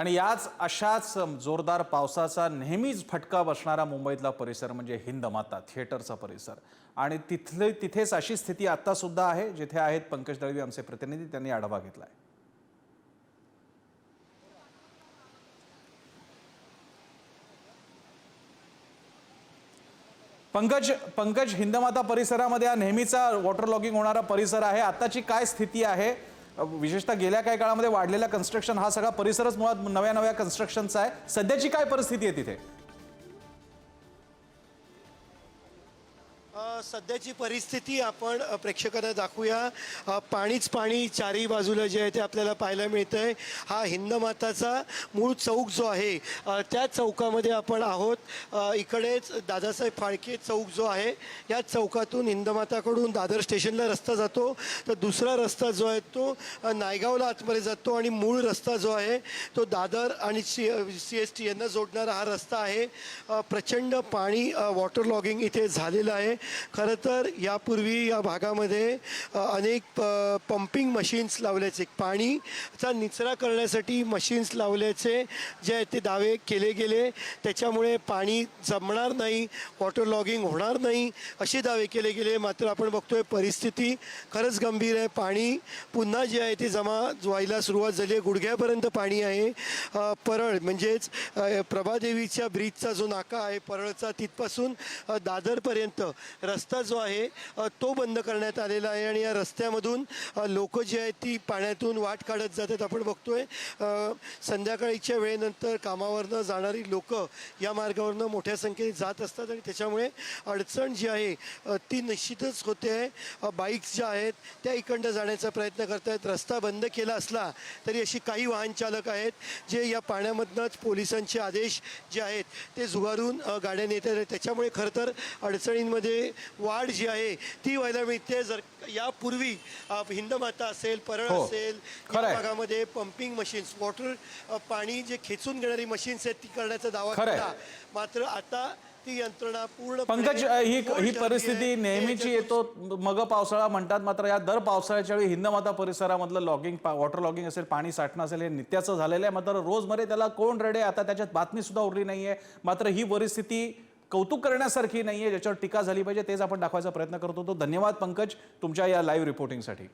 आणि याच अशाच जोरदार पावसाचा नेहमीच फटका बसणारा मुंबईतला परिसर म्हणजे हिंदमाता थिएटरचा परिसर. आणि तिथले तिथेच अशी स्थिती आत्तासुद्धा आहे जिथे आहेत पंकज दळवी आमचे प्रतिनिधी त्यांनी आढावा घेतला आहे पंकज पंकज हिंदमाता परिसरामध्ये हा नेहमीचा वॉटर लॉगिंग होणारा परिसर आहे. आताची काय स्थिती आहे? विशेषतः गेल्या काही काळामध्ये वाढलेला कन्स्ट्रक्शन हा सगळा परिसरच मुळात नव्या नव्या कन्स्ट्रक्शनचा आहे. सध्याची काय परिस्थिती आहे तिथे? सध्याची परिस्थिती आपण प्रेक्षकांना दाखवूया. पाणीच पाणी चारही बाजूला जे आहे ते आपल्याला पाहायला मिळतंय. हा हिंदमाताचा मूळ चौक जो आहे त्या चौकामध्ये आपण आहोत. इकडेच दादासाहेब फाळके चौक जो आहे या चौकातून हिंदमाताकडून दादर स्टेशनला रस्ता जातो. तर दुसरा रस्ता जो आहे तो नायगावला आतमध्ये जातो आणि मूळ रस्ता जो आहे तो दादर आणि सी सी एस टी यांना जोडणारा हा रस्ता आहे. प्रचंड पाणी वॉटर लॉगिंग इथे झालेलं आहे. खरं तर यापूर्वी या भागामध्ये अनेक प- पंपिंग मशीन्स लावल्याचे पाणीचा निचरा करण्यासाठी मशीन्स लावल्याचे जे आहे ते दावे केले गेले. त्याच्यामुळे पाणी जमणार नाही वॉटर लॉगिंग होणार नाही असे दावे केले गेले. मात्र आपण बघतोय परिस्थिती खरंच गंभीर आहे. पाणी पुन्हा जे आहे ते जमा व्हायला सुरुवात झाली आहे. गुडघ्यापर्यंत पाणी आहे. परळ म्हणजेच प्रभादेवीच्या ब्रिजचा जो नाका आहे परळचा तिथपासून दादरपर्यंत रस्ता रस्ता जो आहे तो बंद करण्यात आलेला आहे आणि या रस्त्यामधून लोक जी आहेत ती पाण्यातून वाट काढत जातात. आपण बघतोय संध्याकाळीच्या वेळेनंतर कामावरनं जाणारी लोक या मार्गावरनं मोठ्या संख्येने जात असतात आणि त्याच्यामुळे अडचण जी आहे ती निश्चितच होते. आहे बाईक्स ज्या आहेत त्या इकडनं जाण्याचा प्रयत्न करतायत. रस्ता बंद केला असला तरी अशी काही वाहन चालक आहेत जे या पाण्यामधनंच पोलिसांचे आदेश जे आहेत ते झुगारून गाड्या नेत आहेत त्याच्यामुळे खरं तर अडचणींमध्ये वाढ जी आहे ती व्हायला मिळते जर यापूर्वी हिंदमाता असेल परळ हो. असेल या. भागामध्ये पंपिंग मशीन्स वॉटर पाणी जे खेचून घेणारी मशीन्स आहेत ती करण्याचा दावा. केला मात्र आता ती यंत्रणा पूर्ण पंकज ही ही परिस्थिती नेहमीची येतो मग पावसाळा म्हणतात मात्र या दर पावसाळ्याच्या वेळी हिंदमाता परिसरामधलं लॉगिंग वॉटर लॉगिंग असेल पाणी साठणं असेल हे नित्याचं झालेलं आहे मात्र रोजमरे त्याला कोण रडे आता त्याच्यात बातमी सुद्धा उरली नाहीये मात्र ही परिस्थिती कौतुक करण्यासारखी नाहीये ज्याच्यावर टीका झाली पाहिजे तेच आपण दाखवायचा प्रयत्न करत. होतो धन्यवाद पंकज तुमच्या या लाईव्ह रिपोर्टिंगसाठी